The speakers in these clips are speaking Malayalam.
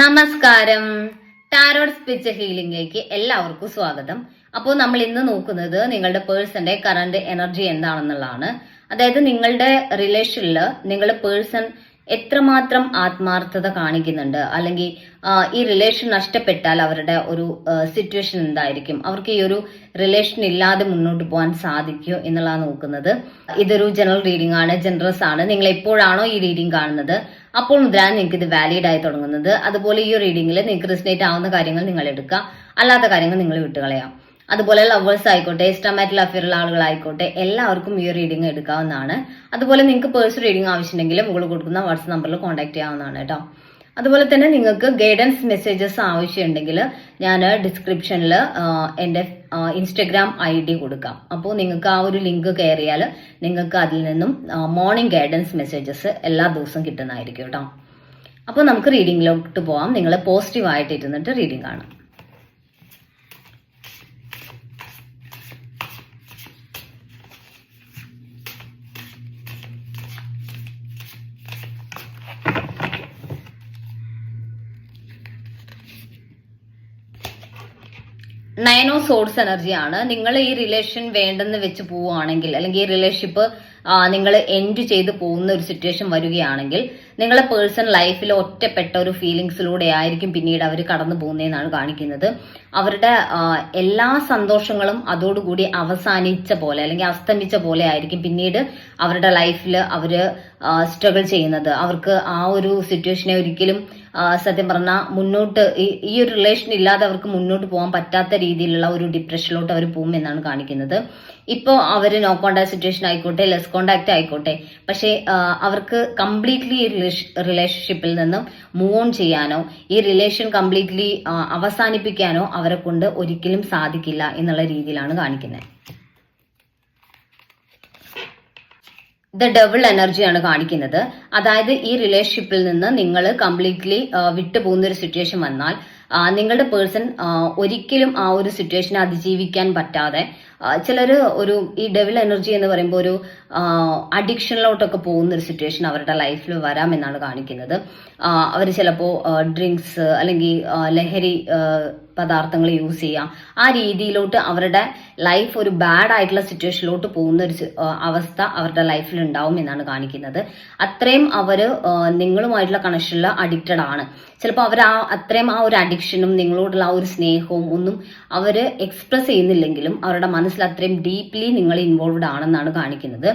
നമസ്കാരം. ടാരോഡ് സ്പിച്ച് ഹീലിംഗിലേക്ക് എല്ലാവർക്കും സ്വാഗതം. അപ്പോൾ നമ്മൾ ഇന്ന് നോക്കുന്നത് നിങ്ങളുടെ പേഴ്സന്റെ കറണ്ട് എനർജി എന്താണെന്നുള്ളതാണ്. അതായത് നിങ്ങളുടെ റിലേഷനിൽ നിങ്ങളുടെ പേഴ്സൺ എത്രമാത്രം ആത്മാർത്ഥത കാണിക്കുന്നുണ്ട്? അല്ലെങ്കിൽ ഈ റിലേഷൻ നഷ്ടപ്പെട്ടാൽ അവരുടെ ഒരു സിറ്റുവേഷൻ എന്തായിരിക്കും? അവർക്ക് ഈ ഒരു റിലേഷൻ ഇല്ലാതെ മുന്നോട്ട് പോകാൻ സാധിക്കുമോ എന്നുള്ളതാണ് നോക്കുന്നത്. ഇതൊരു ജനറൽ റീഡിംഗ് ആണ് ജനറൽസ് ആണ്. നിങ്ങൾ എപ്പോഴാണോ ഈ റീഡിംഗ് കാണുന്നത് അപ്പോൾ മുതലാണ് നിങ്ങൾക്ക് ഇത് വാലിഡ് ആയി തുടങ്ങുന്നത്. അതുപോലെ ഈ റീഡിംഗിൽ നിങ്ങൾക്ക് റിസനേറ്റ് ആവുന്ന കാര്യങ്ങൾ നിങ്ങൾ എടുക്കുക. അല്ലാത്ത കാര്യങ്ങൾ നിങ്ങൾ വിട്ടുകളയാം. അതുപോലെ ലവേഴ്സ് ആയിക്കോട്ടെ എക്സ്ട്രാമാറ്റിൽ അഫെയറുള്ള ആളുകളായിക്കോട്ടെ എല്ലാവർക്കും ഈ റീഡിംഗ് എടുക്കാവുന്നതാണ്. അതുപോലെ നിങ്ങൾക്ക് പേഴ്സണൽ റീഡിംഗ് ആവശ്യമുണ്ടെങ്കിൽ മുകളിൽ കൊടുക്കുന്ന വാട്സ്ആപ്പ് നമ്പറിൽ കോൺടാക്ട് ചെയ്യാവുന്നതാണ് കേട്ടോ. അതുപോലെ തന്നെ നിങ്ങൾക്ക് ഗൈഡൻസ് മെസ്സേജസ് ആവശ്യമുണ്ടെങ്കിൽ ഞാൻ ഡിസ്ക്രിപ്ഷനിൽ എന്റെ ഇൻസ്റ്റഗ്രാം ഐ ഡി കൊടുക്കാം. അപ്പോൾ നിങ്ങൾക്ക് ആ ഒരു ലിങ്ക് കയറിയാൽ നിങ്ങൾക്ക് അതിൽ നിന്നും മോർണിംഗ് ഗൈഡൻസ് മെസ്സേജസ് എല്ലാ ദിവസവും കിട്ടുന്നതായിരിക്കും കേട്ടോ. അപ്പോൾ നമുക്ക് റീഡിങ്ങിലോട്ട് പോവാം. നിങ്ങൾ പോസിറ്റീവായിട്ട് ഇരുന്നിട്ട് റീഡിംഗ് കാണാം. നയൻ ഓഫ് സോഡ്സ് എനർജിയാണ് നിങ്ങൾ ഈ റിലേഷൻ വേണ്ടെന്ന് വെച്ച് പോവുകയാണെങ്കിൽ അല്ലെങ്കിൽ ഈ റിലേഷൻഷിപ്പ് നിങ്ങൾ എൻഡ് ചെയ്ത് പോകുന്ന ഒരു സിറ്റുവേഷൻ വരികയാണെങ്കിൽ നിങ്ങളെ പേഴ്സണൽ ലൈഫിൽ ഒറ്റപ്പെട്ട ഒരു ഫീലിങ്സിലൂടെ ആയിരിക്കും പിന്നീട് അവർ കടന്നു പോകുന്നതെന്നാണ് കാണിക്കുന്നത്. അവരുടെ എല്ലാ സന്തോഷങ്ങളും അതോടുകൂടി അവസാനിച്ച പോലെ അല്ലെങ്കിൽ അസ്തമിച്ച പോലെ ആയിരിക്കും പിന്നീട് അവരുടെ ലൈഫിൽ അവർ സ്ട്രഗിൾ ചെയ്യുന്നത്. അവർക്ക് ആ ഒരു സിറ്റുവേഷനെ ഒരിക്കലും സത്യം പറഞ്ഞാൽ മുന്നോട്ട് ഈ- ഈ ഒരു റിലേഷൻ ഇല്ലാതെ അവർക്ക് മുന്നോട്ട് പോകാൻ പറ്റാത്ത രീതിയിലുള്ള ഒരു ഡിപ്രഷനിലോട്ട് അവർ പോകും എന്നാണ് കാണിക്കുന്നത്. ഇപ്പോൾ അവർ നോ കോണ്ടാക്ട് സിറ്റുവേഷൻ ആയിക്കോട്ടെ ലെസ് കോണ്ടാക്ട് ആയിക്കോട്ടെ പക്ഷേ അവർക്ക് കംപ്ലീറ്റ്ലി ഈ റിലേഷൻഷിപ്പിൽ നിന്നും മൂവ് ഓൺ ചെയ്യാനോ ഈ റിലേഷൻ കംപ്ലീറ്റ്ലി അവസാനിപ്പിക്കാനോ അവരെ കൊണ്ട് ഒരിക്കലും സാധിക്കില്ല എന്നുള്ള രീതിയിലാണ് കാണിക്കുന്നത്. ദ ഡബിൾ എനർജിയാണ് കാണിക്കുന്നത്. അതായത് ഈ റിലേഷൻഷിപ്പിൽ നിന്ന് നിങ്ങൾ കംപ്ലീറ്റ്ലി വിട്ടുപോകുന്ന ഒരു സിറ്റുവേഷൻ വന്നാൽ നിങ്ങളുടെ പേഴ്സൺ ഒരിക്കലും ആ ഒരു സിറ്റുവേഷനെ അതിജീവിക്കാൻ പറ്റാതെ ചിലർ ഒരു ഈ ഡെവിൾ എനർജി എന്ന് പറയുമ്പോൾ ഒരു അഡിക്ഷനിലോട്ടൊക്കെ പോകുന്ന ഒരു സിറ്റുവേഷൻ അവരുടെ ലൈഫിൽ വരാമെന്നാണ് കാണിക്കുന്നത്. അവർ ചിലപ്പോൾ ഡ്രിങ്ക്സ് അല്ലെങ്കിൽ ലഹരി പദാർത്ഥങ്ങൾ യൂസ് ചെയ്യാം. ആ രീതിയിലോട്ട് അവരുടെ ലൈഫ് ഒരു ബാഡ് ആയിട്ടുള്ള സിറ്റുവേഷനിലോട്ട് പോകുന്ന ഒരു അവസ്ഥ അവരുടെ ലൈഫിൽ ഉണ്ടാവും എന്നാണ് കാണിക്കുന്നത്. അത്രയും അവർ നിങ്ങളുമായിട്ടുള്ള കണക്ഷനിൽ അഡിക്റ്റഡ് ആണ്. ചിലപ്പോൾ അവർ ആ അത്രയും ആ ഒരു അഡിക്ഷനും നിങ്ങളോടുള്ള ആ ഒരു സ്നേഹവും ഒന്നും അവർ എക്സ്പ്രസ് ചെയ്യുന്നില്ലെങ്കിലും അവരുടെ മനസ്സിൽ അത്രയും ഡീപ്ലി നിങ്ങൾ ഇൻവോൾവ്ഡ് ആണെന്നാണ് കാണിക്കുന്നത്.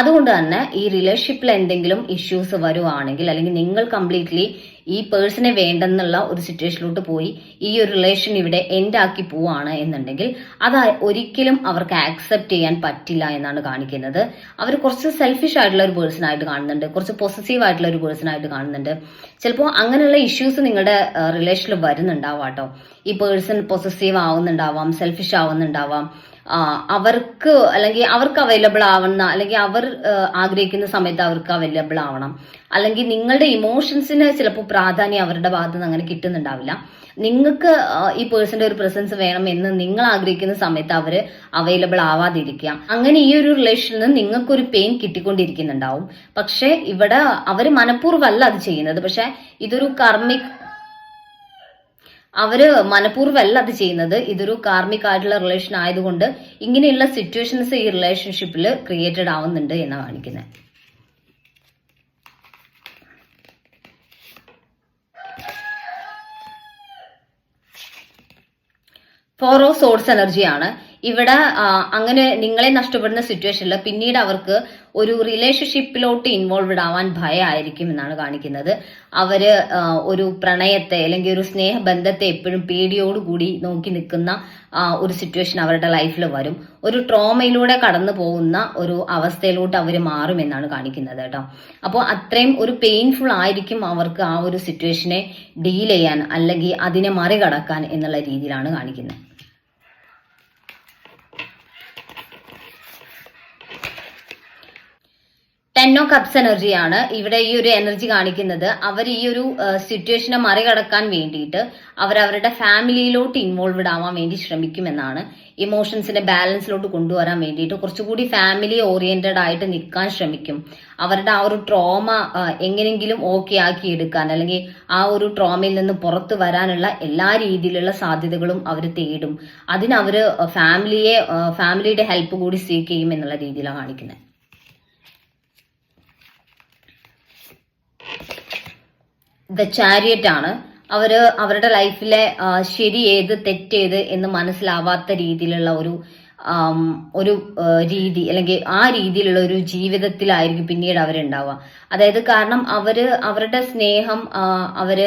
അതുകൊണ്ട് തന്നെ ഈ റിലേഷൻഷിപ്പിൽ എന്തെങ്കിലും ഇഷ്യൂസ് വരുവാണെങ്കിൽ അല്ലെങ്കിൽ നിങ്ങൾ കംപ്ലീറ്റ്ലി ഈ പേഴ്സണെ വേണ്ടെന്നുള്ള ഒരു സിറ്റുവേഷനിലോട്ട് പോയി ഈ ഒരു റിലേഷൻ ഇവിടെ എൻഡ് ആക്കി പോവാണ് എന്നുണ്ടെങ്കിൽ അത് ഒരിക്കലും അവർക്ക് ആക്സെപ്റ്റ് ചെയ്യാൻ പറ്റില്ല എന്നാണ് കാണിക്കുന്നത്. അവർ കുറച്ച് സെൽഫിഷ് ആയിട്ടുള്ള ഒരു പേഴ്സൺ ആയിട്ട് കാണുന്നുണ്ട്. കുറച്ച് പോസിറ്റീവ് ആയിട്ടുള്ള ഒരു പേഴ്സൺ ആയിട്ട് കാണുന്നുണ്ട്. ചിലപ്പോൾ അങ്ങനെയുള്ള ഇഷ്യൂസ് നിങ്ങളുടെ റിലേഷനിൽ വരുന്നുണ്ടാവാം കേട്ടോ. ഈ പേഴ്സൺ പൊസസീവ് ആവുന്നുണ്ടാവാം സെൽഫിഷ് ആവുന്നുണ്ടാവാം. അവർക്ക് അല്ലെങ്കിൽ അവർക്ക് അവൈലബിൾ ആവുന്ന അല്ലെങ്കിൽ അവർ ആഗ്രഹിക്കുന്ന സമയത്ത് അവർക്ക് അവൈലബിൾ ആവണം. അല്ലെങ്കിൽ നിങ്ങളുടെ ഇമോഷൻസിന് ചിലപ്പോൾ പ്രാധാന്യം അവരുടെ ഭാഗത്ത് നിന്ന് അങ്ങനെ കിട്ടുന്നുണ്ടാവില്ല. നിങ്ങൾക്ക് ഈ പേഴ്സന്റെ ഒരു പ്രസൻസ് വേണം എന്ന് നിങ്ങൾ ആഗ്രഹിക്കുന്ന സമയത്ത് അവർ അവൈലബിൾ ആവാതിരിക്കുക. അങ്ങനെ ഈ ഒരു റിലേഷനിൽ നിന്ന് നിങ്ങൾക്കൊരു പെയിൻ കിട്ടിക്കൊണ്ടിരിക്കുന്നുണ്ടാവും. പക്ഷെ ഇവിടെ അവർ മനഃപൂർവമല്ല അത് ചെയ്യുന്നത്. പക്ഷെ ഇതൊരു കർമ്മിക് അവർ മനഃപൂർവമല്ല അത് ചെയ്യുന്നത്. ഇതൊരു കാർമിക് റിലേഷൻ ആയതുകൊണ്ട് ഇങ്ങനെയുള്ള സിറ്റുവേഷൻസ് ഈ റിലേഷൻഷിപ്പിൽ ക്രിയേറ്റഡ് ആവുന്നുണ്ട് എന്നാണ് കാണിക്കുന്നത് ഫോർ ഓഫ് സോഴ്സ് എനർജിയാണ് ഇവിടെ അങ്ങനെ നിങ്ങളെ നഷ്ടപ്പെടുന്ന സിറ്റുവേഷനിൽ പിന്നീട് അവർക്ക് ഒരു റിലേഷൻഷിപ്പിലോട്ട് ഇൻവോൾവ്ഡ് ആവാൻ ഭയമായിരിക്കും എന്നാണ് കാണിക്കുന്നത്. അവർ ഒരു പ്രണയത്തെ അല്ലെങ്കിൽ ഒരു സ്നേഹബന്ധത്തെ എപ്പോഴും പേടിയോടുകൂടി നോക്കി നിൽക്കുന്ന ഒരു സിറ്റുവേഷൻ അവരുടെ ലൈഫിൽ വരും. ഒരു ട്രോമയിലൂടെ കടന്നു പോകുന്ന ഒരു അവസ്ഥയിലോട്ട് അവർ മാറും എന്നാണ് കാണിക്കുന്നത് കേട്ടോ. അപ്പോൾ അത്രയും ഒരു പെയിൻഫുൾ ആയിരിക്കും അവർക്ക് ആ ഒരു സിറ്റുവേഷനെ ഡീൽ ചെയ്യാൻ അല്ലെങ്കിൽ അതിനെ മറികടക്കാൻ എന്നുള്ള രീതിയിലാണ് കാണിക്കുന്നത്. ടെൻ ഓ കപ്സ് എനർജിയാണ് ഇവിടെ ഈ ഒരു എനർജി കാണിക്കുന്നത്. അവർ ഈ ഒരു സിറ്റുവേഷനെ മറികടക്കാൻ വേണ്ടിയിട്ട് അവർ അവരുടെ ഫാമിലിയിലോട്ട് ഇൻവോൾവ്ഡ് ആവാൻ വേണ്ടി ശ്രമിക്കുമെന്നാണ്. ഇമോഷൻസിനെ ബാലൻസിലോട്ട് കൊണ്ടുവരാൻ വേണ്ടിയിട്ട് കുറച്ചുകൂടി ഫാമിലി ഓറിയന്റഡ് ആയിട്ട് നിൽക്കാൻ ശ്രമിക്കും. അവരുടെ ആ ഒരു ട്രോമ എങ്ങനെങ്കിലും ഓക്കെ ആക്കി എടുക്കാൻ അല്ലെങ്കിൽ ആ ഒരു ട്രോമയിൽ നിന്ന് പുറത്തു വരാനുള്ള എല്ലാ രീതിയിലുള്ള സാധ്യതകളും അവർ തേടും. അതിന് ഫാമിലിയെ ഫാമിലിയുടെ ഹെൽപ്പ് കൂടി സീക്ക് ചെയ്യും എന്നുള്ള രീതിയിലാണ് കാണിക്കുന്നത്. ദ ചാരിയറ്റ് ആണ്. അവർ അവരുടെ ലൈഫിലെ ശരി ഏത് തെറ്റേത് എന്ന് മനസ്സിലാവാത്ത രീതിയിലുള്ള ഒരു ഒരു രീതി അല്ലെങ്കിൽ ആ രീതിയിലുള്ള ഒരു ജീവിതത്തിലായിരിക്കും പിന്നീട് അവരുണ്ടാവുക അതായത് കാരണം അവർ അവരുടെ സ്നേഹം അവർ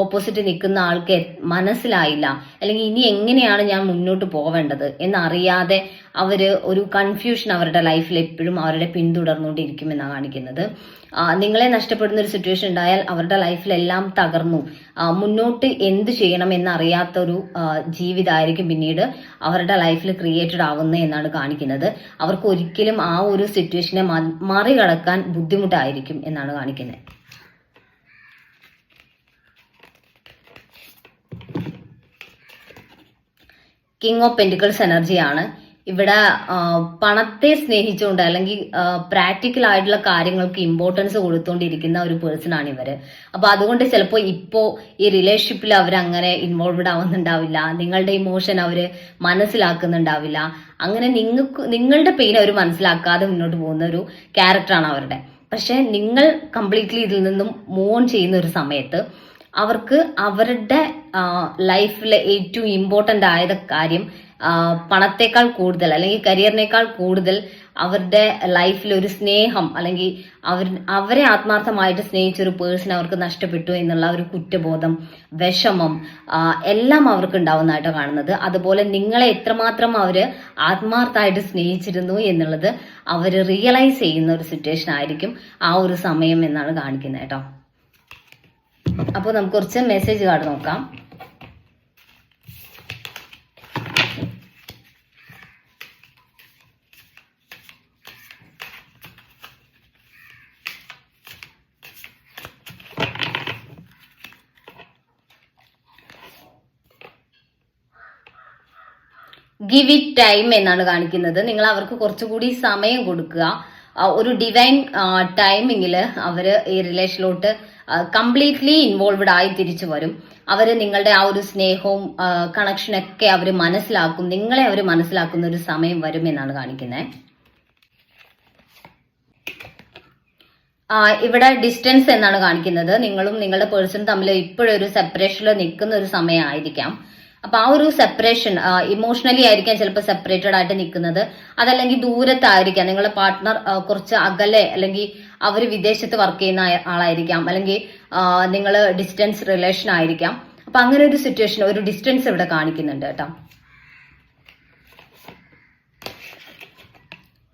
ഓപ്പോസിറ്റ് നിൽക്കുന്ന ആൾക്ക് മനസ്സിലായില്ല. അല്ലെങ്കിൽ ഇനി എങ്ങനെയാണ് ഞാൻ മുന്നോട്ട് പോവേണ്ടത് എന്നറിയാതെ അവർ ഒരു കൺഫ്യൂഷൻ അവരുടെ ലൈഫിൽ എപ്പോഴും അവരുടെ പിന്തുടർന്നുകൊണ്ടിരിക്കുമെന്നാണ് കാണിക്കുന്നത്. നിങ്ങളെ നഷ്ടപ്പെടുന്ന ഒരു സിറ്റുവേഷൻ ഉണ്ടായാൽ അവരുടെ ലൈഫിലെല്ലാം തകർന്നു. മുന്നോട്ട് എന്ത് ചെയ്യണം എന്നറിയാത്ത ഒരു ജീവിതമായിരിക്കും പിന്നീട് അവരുടെ ലൈഫിൽ ക്രിയേറ്റഡ് ആവുന്നത് എന്നാണ് കാണിക്കുന്നത്. അവർക്ക് ഒരിക്കലും ആ ഒരു സിറ്റുവേഷനെ മറികടക്കാൻ ബുദ്ധിമുട്ടായിരിക്കും എന്നാണ് കാണിക്കുന്നത്. കിങ് ഓഫ് പെന്റിക്കിൾസ് എനർജിയാണ് ഇവിടെ പണത്തെ സ്നേഹിച്ചുകൊണ്ട് അല്ലെങ്കിൽ പ്രാക്ടിക്കൽ ആയിട്ടുള്ള കാര്യങ്ങൾക്ക് ഇമ്പോർട്ടൻസ് കൊടുത്തുകൊണ്ടിരിക്കുന്ന ഒരു പേഴ്സൺ ആണ് ഇവർ. അപ്പൊ അതുകൊണ്ട് ചിലപ്പോൾ ഇപ്പോ ഈ റിലേഷൻഷിപ്പിൽ അവർ അങ്ങനെ ഇൻവോൾവ്ഡ് ആവുന്നുണ്ടാവില്ല. നിങ്ങളുടെ ഇമോഷൻ അവർ മനസ്സിലാക്കുന്നുണ്ടാവില്ല. അങ്ങനെ നിങ്ങൾക്ക് നിങ്ങളുടെ പെയിൻ അവർ മനസ്സിലാക്കാതെ മുന്നോട്ട് പോകുന്ന ഒരു ക്യാരക്ടറാണ് അവരുടെ. പക്ഷെ നിങ്ങൾ കംപ്ലീറ്റ്ലി ഇതിൽ നിന്നും മൂവ് ഓൺ ചെയ്യുന്ന ഒരു സമയത്ത് അവർക്ക് അവരുടെ ലൈഫിലെ ഏറ്റവും ഇമ്പോർട്ടന്റ് ആയ കാര്യം പണത്തെക്കാൾ പണത്തേക്കാൾ കൂടുതൽ അല്ലെങ്കിൽ കരിയറിനേക്കാൾ കൂടുതൽ അവരുടെ ലൈഫിൽ ഒരു സ്നേഹം അല്ലെങ്കിൽ അവർ അവരെ ആത്മാർത്ഥമായിട്ട് സ്നേഹിച്ച ഒരു പേഴ്സൺ അവർക്ക് നഷ്ടപ്പെട്ടു എന്നുള്ള ഒരു കുറ്റബോധം വിഷമം എല്ലാം അവർക്ക് ഉണ്ടാവുന്നതായിട്ട് കാണുന്നത്. അതുപോലെ നിങ്ങളെ എത്രമാത്രം അവർ ആത്മാർത്ഥമായിട്ട് സ്നേഹിച്ചിരുന്നു എന്നുള്ളത് അവർ റിയലൈസ് ചെയ്യുന്ന ഒരു സിറ്റുവേഷൻ ആയിരിക്കും ആ ഒരു സമയം എന്നാണ് കാണിക്കുന്നത് കേട്ടോ. അപ്പോൾ നമുക്ക് കുറച്ച് മെസ്സേജ് കാർഡ് നോക്കാം. ഗിവ് ഇറ്റ് ടൈം എന്നാണ് കാണിക്കുന്നത്. നിങ്ങൾ അവർക്ക് കുറച്ചുകൂടി സമയം കൊടുക്കുക. ഒരു ഡിവൈൻ ടൈമിങ്ങിൽ അവർ ഈ റിലേഷനിലോട്ട് കംപ്ലീറ്റ്ലി ഇൻവോൾവഡ് ആയി തിരിച്ചു വരും. അവർ നിങ്ങളുടെ ആ ഒരു സ്നേഹവും കണക്ഷനൊക്കെ അവർ മനസ്സിലാക്കും. നിങ്ങളെ അവർ മനസ്സിലാക്കുന്ന ഒരു സമയം വരും എന്നാണ് കാണിക്കുന്നത് ഇവിടെ ഡിസ്റ്റൻസ് എന്നാണ് കാണിക്കുന്നത്. നിങ്ങളും നിങ്ങളുടെ പേഴ്സൺ തമ്മിൽ ഇപ്പോഴൊരു സെപ്പറേഷനിൽ നിൽക്കുന്ന ഒരു സമയമായിരിക്കാം. അപ്പൊ ആ ഒരു സെപ്പറേഷൻ ഇമോഷണലി ആയിരിക്കാം ചിലപ്പോൾ സെപ്പറേറ്റഡ് ആയിട്ട് നിൽക്കുന്നത്. അതല്ലെങ്കിൽ ദൂരത്തായിരിക്കാം. നിങ്ങളുടെ പാർട്ട്ണർ കുറച്ച് അകലെ അല്ലെങ്കിൽ അവർ വിദേശത്ത് വർക്ക് ചെയ്യുന്ന ആളായിരിക്കാം. അല്ലെങ്കിൽ നിങ്ങൾ ഡിസ്റ്റൻസ് റിലേഷൻ ആയിരിക്കാം. അപ്പൊ അങ്ങനെ ഒരു സിറ്റുവേഷൻ ഒരു ഡിസ്റ്റൻസ് ഇവിടെ കാണിക്കുന്നുണ്ട് കേട്ടോ.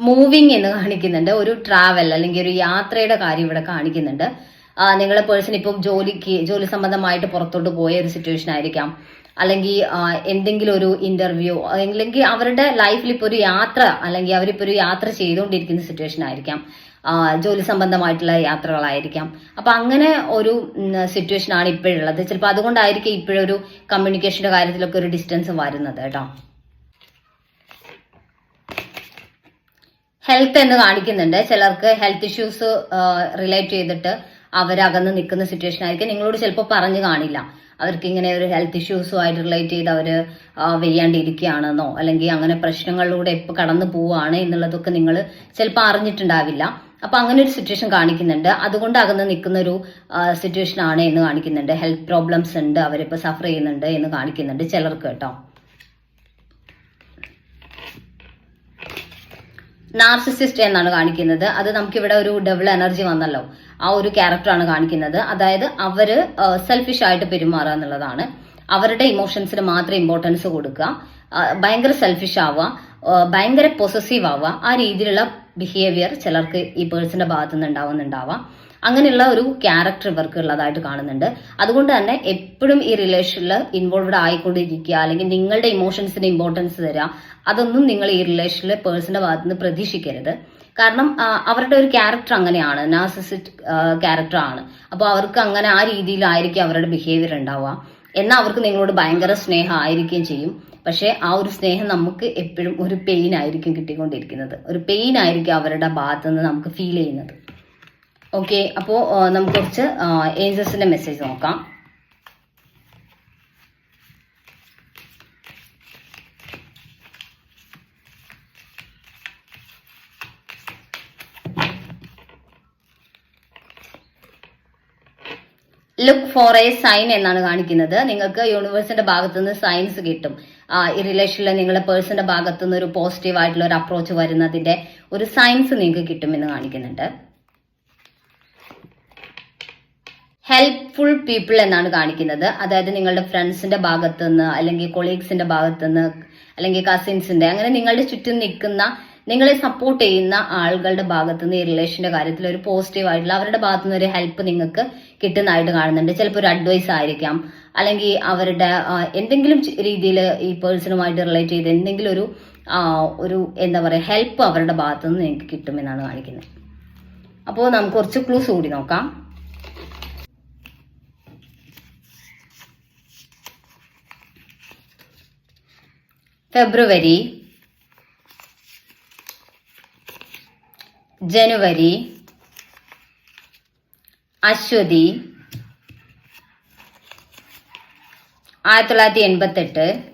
മൂവിങ് എന്ന് കാണിക്കുന്നുണ്ട്. ഒരു ട്രാവൽ അല്ലെങ്കിൽ ഒരു യാത്രയുടെ കാര്യം ഇവിടെ കാണിക്കുന്നുണ്ട്. നിങ്ങളുടെ നിങ്ങളെ പേഴ്സൺ ഇപ്പം ജോലിക്ക് ജോലി സംബന്ധമായിട്ട് പുറത്തോട്ട് പോയ ഒരു സിറ്റുവേഷൻ ആയിരിക്കാം. അല്ലെങ്കിൽ എന്തെങ്കിലും ഒരു ഇന്റർവ്യൂ അല്ലെങ്കിൽ അവരുടെ ലൈഫിൽ ഇപ്പോൾ ഒരു യാത്ര അല്ലെങ്കിൽ അവരിപ്പോൾ ഒരു യാത്ര ചെയ്തുകൊണ്ടിരിക്കുന്ന സിറ്റുവേഷൻ ആയിരിക്കാം. ജോലി സംബന്ധമായിട്ടുള്ള യാത്രകളായിരിക്കാം. അപ്പൊ അങ്ങനെ ഒരു സിറ്റുവേഷൻ ആണ് ഇപ്പോഴുള്ളത്. ചിലപ്പോൾ അതുകൊണ്ടായിരിക്കും ഇപ്പോഴൊരു കമ്മ്യൂണിക്കേഷന്റെ കാര്യത്തിലൊക്കെ ഒരു ഡിസ്റ്റൻസ് വരുന്നത് കേട്ടോ. ഹെൽത്ത് എന്ന് കാണിക്കുന്നുണ്ട്. ചിലർക്ക് ഹെൽത്ത് ഇഷ്യൂസ് റിലേറ്റ് ചെയ്തിട്ട് അവരകന്ന് നിൽക്കുന്ന സിറ്റുവേഷൻ ആയിരിക്കും. നിങ്ങളോട് ചിലപ്പോൾ പറഞ്ഞു കാണില്ല. അവർക്ക് ഇങ്ങനെ ഒരു ഹെൽത്ത് ഇഷ്യൂസുമായിട്ട് റിലേറ്റ് ചെയ്ത് അവർ വെയ്യാണ്ടിരിക്കുകയാണെന്നോ അല്ലെങ്കിൽ അങ്ങനെ പ്രശ്നങ്ങളിലൂടെ എപ്പോൾ കടന്നു പോവുകയാണ് എന്നുള്ളതൊക്കെ നിങ്ങൾ ചിലപ്പോൾ അറിഞ്ഞിട്ടുണ്ടാവില്ല. അപ്പൊ അങ്ങനെ ഒരു സിറ്റുവേഷൻ കാണിക്കുന്നുണ്ട്. അതുകൊണ്ട് അകന്ന് നിൽക്കുന്ന ഒരു സിറ്റുവേഷൻ ആണ് എന്ന് കാണിക്കുന്നുണ്ട്. ഹെൽത്ത് പ്രോബ്ലംസ് ഉണ്ട് അവരിപ്പോൾ സഫർ ചെയ്യുന്നുണ്ട് എന്ന് കാണിക്കുന്നുണ്ട് ചിലർക്ക് കേട്ടോ. നാർസിസിസ്റ്റ് എന്നാണ് കാണിക്കുന്നത്. അത് നമുക്കിവിടെ ഒരു ഡബിൾ എനർജി വന്നല്ലോ. ആ ഒരു ക്യാരക്ടറാണ് കാണിക്കുന്നത്. അതായത് അവർ സെൽഫിഷ് ആയിട്ട് പെരുമാറുക എന്നുള്ളതാണ്. അവരുടെ ഇമോഷൻസിന് മാത്രം ഇമ്പോർട്ടൻസ് കൊടുക്കുക. ഭയങ്കര സെൽഫിഷ് ആവുക. ഭയങ്കര പൊസസീവ് ആവുക. ആ രീതിയിലുള്ള ബിഹേവിയർ ചിലർക്ക് ഈ പേഴ്സന്റെ ഭാഗത്തു നിന്ന് ഉണ്ടാവുന്നുണ്ടാവാം. അങ്ങനെയുള്ള ഒരു ക്യാരക്ടർ ഇവർക്ക് ഉള്ളതായിട്ട് കാണുന്നുണ്ട്. അതുകൊണ്ട് തന്നെ എപ്പോഴും ഈ റിലേഷനിൽ ഇൻവോൾവ്ഡ് ആയിക്കൊണ്ടിരിക്കുക അല്ലെങ്കിൽ നിങ്ങളുടെ ഇമോഷൻസിന് ഇമ്പോർട്ടൻസ് തരിക അതൊന്നും നിങ്ങൾ ഈ റിലേഷനിൽ പേഴ്സന്റെ ഭാഗത്ത് നിന്ന് പ്രതീക്ഷിക്കരുത്. കാരണം അവരുടെ ഒരു ക്യാരക്ടർ അങ്ങനെയാണ്. നാർസിസിസ്റ്റ് ക്യാരക്ടർ ആണ്. അപ്പോൾ അവർക്ക് അങ്ങനെ ആ രീതിയിലായിരിക്കും അവരുടെ ബിഹേവിയർ ഉണ്ടാവുക. എന്നാൽ അവർക്ക് നിങ്ങളോട് ഭയങ്കര സ്നേഹം ആയിരിക്കുകയും ചെയ്യും. പക്ഷേ ആ ഒരു സ്നേഹം നമുക്ക് എപ്പോഴും ഒരു പെയിൻ ആയിരിക്കും കിട്ടിക്കൊണ്ടിരിക്കുന്നത്. ഒരു പെയിൻ ആയിരിക്കും അവരുടെ ഭാഗത്ത് നിന്ന് നമുക്ക് ഫീൽ ചെയ്യുന്നത്. ഓക്കെ അപ്പോൾ നമുക്ക് കുറച്ച് ഏഞ്ചൽസിന്റെ മെസ്സേജ് നോക്കാം. ലുക്ക് ഫോർ എ സൈൻ എന്നാണ് കാണിക്കുന്നത്. നിങ്ങൾക്ക് യൂണിവേഴ്സിന്റെ ഭാഗത്തുനിന്ന് സയൻസ് കിട്ടും. ഈ റിലേഷനിൽ നിങ്ങളുടെ പേഴ്സന്റെ ഭാഗത്തു നിന്ന് ഒരു പോസിറ്റീവ് ആയിട്ടുള്ള ഒരു അപ്രോച്ച് വരുന്നതിന്റെ ഒരു സയൻസ് നിങ്ങൾക്ക് കിട്ടുമെന്ന് കാണിക്കുന്നുണ്ട്. ഹെൽപ്ഫുൾ പീപ്പിൾ എന്നാണ് കാണിക്കുന്നത്. അതായത് നിങ്ങളുടെ ഫ്രണ്ട്സിന്റെ ഭാഗത്തു നിന്ന് അല്ലെങ്കിൽ കൊളീഗ്സിന്റെ ഭാഗത്തു നിന്ന് അല്ലെങ്കിൽ കസിൻസിന്റെ അങ്ങനെ നിങ്ങളുടെ ചുറ്റും നിൽക്കുന്ന നിങ്ങളെ സപ്പോർട്ട് ചെയ്യുന്ന ആളുകളുടെ ഭാഗത്തുനിന്ന് ഈ റിലേഷന്റെ കാര്യത്തിൽ ഒരു പോസിറ്റീവ് ആയിട്ടുള്ള അവരുടെ ഭാഗത്തുനിന്ന് ഒരു ഹെൽപ്പ് നിങ്ങൾക്ക് കിട്ടുന്നതായിട്ട് കാണുന്നുണ്ട്. ചിലപ്പോൾ ഒരു അഡ്വൈസ് ആയിരിക്കാം. അല്ലെങ്കിൽ അവരുടെ എന്തെങ്കിലും രീതിയിൽ ഈ പേഴ്സണുമായിട്ട് റിലേറ്റ് ചെയ്ത് എന്തെങ്കിലും ഒരു ഒരു എന്താ പറയുക ഹെൽപ്പ് അവരുടെ ഭാഗത്തു നിന്ന് നിങ്ങൾക്ക് കിട്ടുമെന്നാണ് കാണിക്കുന്നത്. അപ്പോൾ നമുക്ക് കുറച്ച് ക്ലൂസ് കൂടി നോക്കാം. ഫെബ്രുവരി ജനുവരി അശ്വതി. ആയിരത്തി തൊള്ളായിരത്തി എൺപത്തെട്ട്.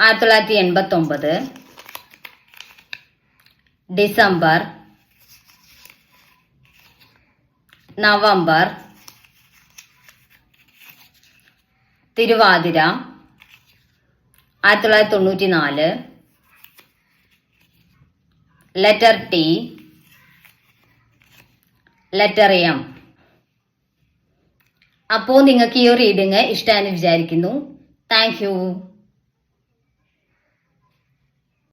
ആയിരത്തി തൊള്ളായിരത്തി എൺപത്തി ഒമ്പത് ഡിസംബർ. നവംബർ. തിരുവാതിര. ആയിരത്തി തൊള്ളായിരത്തി തൊണ്ണൂറ്റി നാല് ലെറ്റർ ടി. ലെറ്റർ എം അപ്പോൾ നിങ്ങൾക്ക് ഈ ഒരു റീഡിങ് ഇഷ്ടമായെന്ന് വിചാരിക്കുന്നു. താങ്ക്